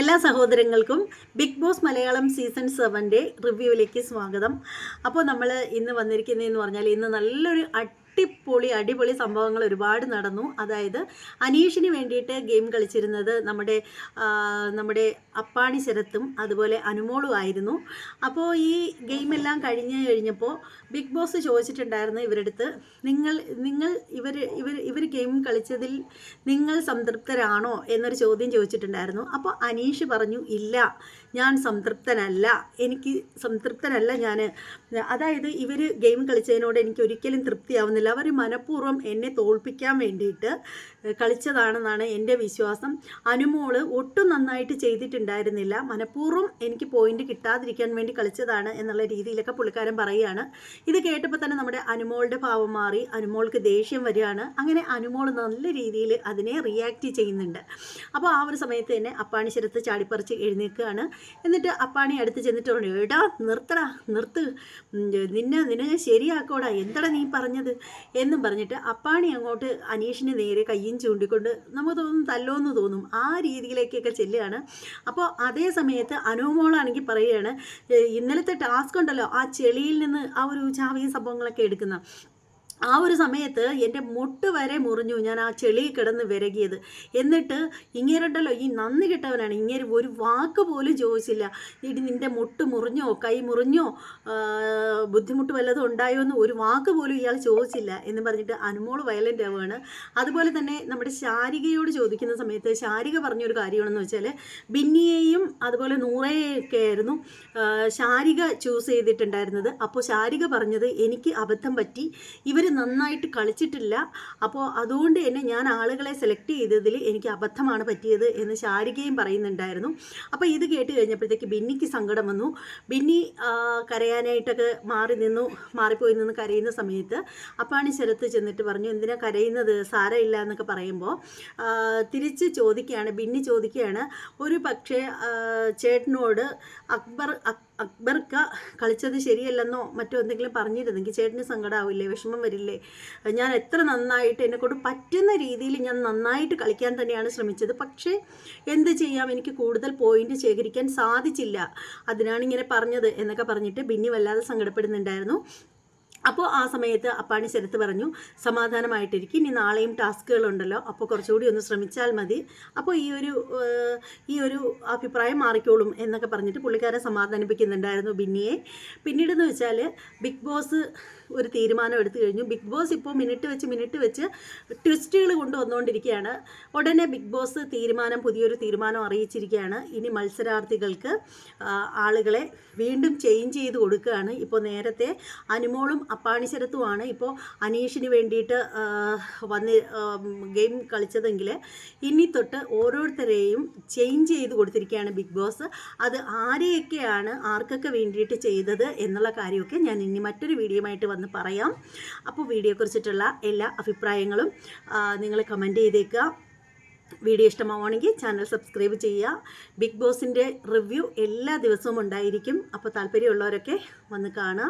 എല്ലാ സഹോദരങ്ങൾക്കും big boss Malayalam season സെവന്റെ റിവ്യൂവിലേക്ക് സ്വാഗതം. അപ്പോൾ നമ്മൾ ഇന്ന് വന്നിരിക്കുന്നതെന്ന് പറഞ്ഞാൽ ഇന്ന് നല്ലൊരു അടിപൊളി അടിപൊളി സംഭവങ്ങൾ ഒരുപാട് നടന്നു. അതായത് അനീഷിന് വേണ്ടിയിട്ട് ഗെയിം കളിച്ചിരുന്നത് നമ്മുടെ നമ്മുടെ അപ്പാണി ശരത്തും അതുപോലെ അനുമോളും ആയിരുന്നു. അപ്പോൾ ഈ ഗെയിമെല്ലാം കഴിഞ്ഞ് കഴിഞ്ഞപ്പോൾ ബിഗ് ബോസ് ചോദിച്ചിട്ടുണ്ടായിരുന്നു ഇവരടുത്ത് നിങ്ങൾ നിങ്ങൾ ഇവർ ഇവർ ഇവർ ഗെയിം കളിച്ചതിൽ നിങ്ങൾ സംതൃപ്തരാണോ? എന്നൊരു ചോദ്യം ചോദിച്ചിട്ടുണ്ടായിരുന്നു. അപ്പോൾ അനീഷ് പറഞ്ഞു ഇല്ല ഞാൻ സംതൃപ്തനല്ല. എനിക്ക് സംതൃപ്തനല്ല ഞാൻ അതായത് ഇവർ ഗെയിം കളിച്ചതിനോട് എനിക്ക് ഒരിക്കലും തൃപ്തിയാവുന്നില്ല. അവർ മനഃപൂർവം എന്നെ തോൽപ്പിക്കാൻ വേണ്ടിയിട്ട് കളിച്ചതാണെന്നാണ് എന്റെ വിശ്വാസം. അനുമോൾ ഒട്ടും നന്നായിട്ട് ചെയ്തിട്ടുണ്ടായിരുന്നില്ല. മനഃപൂർവം എനിക്ക് പോയിന്റ് കിട്ടാതിരിക്കാൻ വേണ്ടി കളിച്ചതാണ് എന്നുള്ള രീതിയിലൊക്കെ പുള്ളിക്കാരൻ പറയുകയാണ്. ഇത് കേട്ടപ്പോൾ തന്നെ നമ്മുടെ അനുമോളുടെ ഭാവം മാറി അനുമോൾക്ക് ദേഷ്യം വരികയാണ്. അങ്ങനെ അനുമോൾ നല്ല രീതിയിൽ അതിനെ റിയാക്റ്റ് ചെയ്യുന്നുണ്ട്. അപ്പോൾ ആ ഒരു സമയത്ത് തന്നെ അപ്പാണി ശരത്ത് ചാടിപ്പറിച്ച് എഴുന്നേൽക്കുകയാണ്. എന്നിട്ട് അപ്പാണി അടുത്ത് ചെന്നിട്ട് പറഞ്ഞു എടാ നിർത്തടാ നിർത്ത്. നിന്നെ നിന്നെ ശരിയാക്കോടാ. എന്തടാ നീ പറഞ്ഞത്? എന്നും പറഞ്ഞിട്ട് അപ്പാണി അങ്ങോട്ട് അനീഷിന് നേരെ കയ്യും ചൂണ്ടിക്കൊണ്ട് നമുക്ക് തോന്നും തല്ലോന്ന് തോന്നും. ആ രീതിയിലേക്കൊക്കെ ചെല്ലുകയാണ്. അപ്പോൾ അതേ സമയത്ത് അനുമോളാണെങ്കിൽ പറയുകയാണ് "ഏ, ഇന്നലത്തെ ടാസ്ക് ഉണ്ടല്ലോ ആ ചെളിയിൽ നിന്ന് ആ ഒരു ചാവിയും സംഭവങ്ങളൊക്കെ എടുക്കുന്ന. ആ ഒരു സമയത്ത് എന്റെ മുട്ട് വരെ മുറിഞ്ഞു ഞാൻ ആ ചെളി കിടന്ന് വിരകിയത്. എന്നിട്ട് ഇങ്ങേരുണ്ടല്ലോ ഈ നന്ദി കിട്ടവനാണ്. ഇങ്ങേര് ഒരു വാക്ക് പോലും ചോദിച്ചില്ല. ഇടി നിന്റെ മുട്ട് മുറിഞ്ഞോ കൈ മുറിഞ്ഞോ ബുദ്ധിമുട്ട് വല്ലതും ഉണ്ടായോ എന്ന് ഒരു വാക്ക് പോലും ഇയാൾ ചോദിച്ചില്ല എന്ന് പറഞ്ഞിട്ട് അനുമോൾ വയലന്റ് ആവുകയാണ്. അതുപോലെ തന്നെ നമ്മുടെ ശാരികയോട് ചോദിക്കുന്ന സമയത്ത് ശാരിക പറഞ്ഞൊരു കാര്യമാണെന്ന് വെച്ചാൽ ബിന്നിയെയും അതുപോലെ നൂറയൊക്കെ ആയിരുന്നു ശാരിക ചൂസ് ചെയ്തിട്ടുണ്ടായിരുന്നത്. അപ്പോൾ ശാരിക പറഞ്ഞത് എനിക്ക് അബദ്ധം പറ്റി ഇവർ നന്നായിട്ട് കളിച്ചിട്ടില്ല അപ്പോൾ അതുകൊണ്ട് തന്നെ ഞാൻ ആളുകളെ സെലക്ട് ചെയ്തതിൽ എനിക്ക് അബദ്ധമാണ് പറ്റിയത് എന്ന് ശാരികയും പറയുന്നുണ്ടായിരുന്നു. അപ്പോൾ ഇത് കേട്ട് കഴിഞ്ഞപ്പോഴത്തേക്ക് ബിന്നിക്ക് സങ്കടം വന്നു. ബിന്നി കരയാനായിട്ടൊക്കെ മാറി നിന്നു മാറിപ്പോയി നിന്ന് കരയുന്ന സമയത്ത് അപ്പാണി ശരത്ത് ചെന്നിട്ട് പറഞ്ഞു എന്തിനാ കരയുന്നത്? സാരമില്ല എന്നൊക്കെ പറയുമ്പോൾ തിരിച്ച് ചോദിക്കുകയാണ് ബിന്നി ചോദിക്കുകയാണ് ഒരു പക്ഷേ ചേട്ടനോട് അക്ബർ അക്- അക്ബർക്ക കളിച്ചത് ശരിയല്ലെന്നോ മറ്റോ എന്തെങ്കിലും പറഞ്ഞിരുന്നെങ്കിൽ ചേട്ടന് സങ്കടമാവില്ലേ വിഷമം വരില്ലേ? ഞാൻ എത്ര നന്നായിട്ട് എന്നെക്കൊണ്ട് പറ്റുന്ന രീതിയിൽ ഞാൻ നന്നായിട്ട് കളിക്കാൻ തന്നെയാണ് ശ്രമിച്ചത്. പക്ഷേ എന്ത് ചെയ്യാം? എനിക്ക് കൂടുതൽ പോയിന്റ് ശേഖരിക്കാൻ സാധിച്ചില്ല. അതിനാണ് ഇങ്ങനെ പറഞ്ഞത് എന്നൊക്കെ പറഞ്ഞിട്ട് ബിന്നി വല്ലാതെ സങ്കടപ്പെടുന്നുണ്ടായിരുന്നു അപ്പോൾ ആ സമയത്ത് അപ്പാണി ശരത്ത് പറഞ്ഞു സമാധാനമായിട്ടിരിക്കും ഇനി നാളെയും ടാസ്കുകളുണ്ടല്ലോ അപ്പോൾ കുറച്ചുകൂടി ഒന്ന് ശ്രമിച്ചാൽ മതി. അപ്പോൾ ഈ ഒരു ഈ ഒരു അഭിപ്രായം മാറിക്കോളും എന്നൊക്കെ പറഞ്ഞിട്ട് പുള്ളിക്കാരെ സമാധാനിപ്പിക്കുന്നുണ്ടായിരുന്നു ബിന്നിയെ. പിന്നീടെന്ന് വെച്ചാൽ ബിഗ് ബോസ് ഒരു തീരുമാനം എടുത്തു കഴിഞ്ഞു. ബിഗ് ബോസ് ഇപ്പോൾ മിനിറ്റ് വെച്ച് മിനിറ്റ് വെച്ച് ട്വിസ്റ്റുകൾ കൊണ്ടുവന്നുകൊണ്ടിരിക്കുകയാണ് ഉടനെ ബിഗ് ബോസ് തീരുമാനം പുതിയൊരു തീരുമാനം അറിയിച്ചിരിക്കുകയാണ് ഇനി മത്സരാർത്ഥികൾക്ക് ആളുകളെ വീണ്ടും ചേഞ്ച് ചെയ്ത് കൊടുക്കുകയാണ്. ഇപ്പോൾ നേരത്തെ അനുമോളും അപ്പാണിശരത്തുമാണ് ഇപ്പോൾ അനീഷിന് വേണ്ടിയിട്ട് വന്ന് ഗെയിം കളിച്ചതെങ്കിൽ ഇനി തൊട്ട് ഓരോരുത്തരെയും ചേഞ്ച് ചെയ്ത് കൊടുത്തിരിക്കുകയാണ് ബിഗ് ബോസ്. അത് ആരെയൊക്കെയാണ് ആർക്കൊക്കെ വേണ്ടിയിട്ട് ചെയ്തത് എന്നുള്ള കാര്യമൊക്കെ ഞാൻ ഇനി മറ്റൊരു വീഡിയോയുമായിട്ട് വന്ന് പറയാം. അപ്പോൾ വീഡിയോ കുറിച്ചിട്ടുള്ള എല്ലാ അഭിപ്രായങ്ങളും നിങ്ങൾ കമന്റ് ചെയ്തേക്കുക. വീഡിയോ ഇഷ്ടമാവുകയാണെങ്കിൽ ചാനൽ സബ്സ്ക്രൈബ് ചെയ്യുക. ബിഗ് ബോസിന്റെ റിവ്യൂ എല്ലാ ദിവസവും ഉണ്ടായിരിക്കും. അപ്പോൾ താല്പര്യമുള്ളവരൊക്കെ വന്ന് കാണുക.